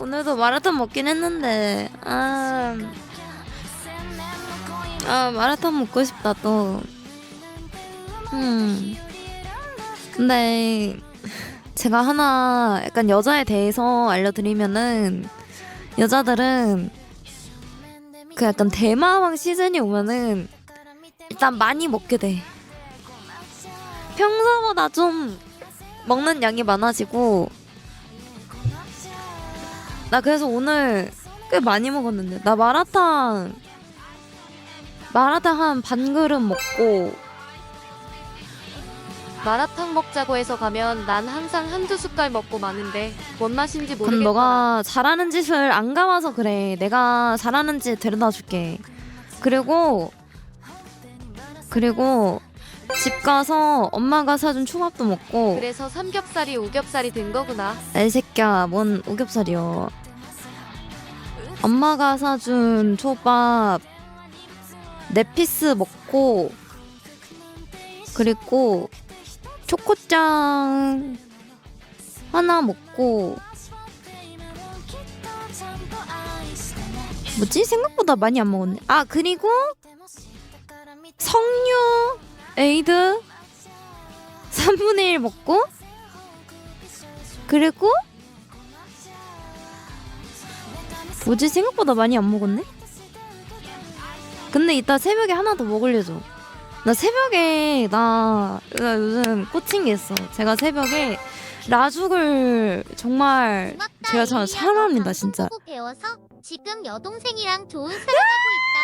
오늘도 마라탕 먹긴 했는데 아, 아 마라탕 먹고 싶다 또. 음. 근데 제가 하나 약간 여자에 대해서 알려드리면은 여자들은 그 약간 대마왕 시즌이 오면은 일단 많이 먹게 돼. 평소보다 좀 먹는 양이 많아지고 나 그래서 오늘 꽤 많이 먹었는데 나 마라탕 마라탕 한 반 그릇 먹고 마라탕 먹자고 해서 가면 난 항상 한두 숟갈 먹고 마는데 뭔 맛인지 그럼 모르겠다. 너가 잘하는 짓을 안 가봐서 그래 내가 잘하는 짓 데려다 줄게 그리고 그리고 집 가서 엄마가 사준 초밥도 먹고 그래서 삼겹살이 오겹살이 된 거구나. 이 새끼야 뭔 오겹살이여 엄마가 사준 초밥 네 피스 먹고 그리고 초코짱 하나 먹고 뭐지? 생각보다 많이 안 먹었네. 아 그리고 석류 에이드 3분의 1 먹고 그리고 뭐지 생각보다 많이 안 먹었네? 근데 이따 새벽에 하나 더 먹으려죠. 나 새벽에 나, 나 요즘 꽂힌 게 있어. 제가 새벽에 라죽을 정말 제가 참 사랑합니다 진짜. 지금 여동생이랑 좋은 사랑하고 있다.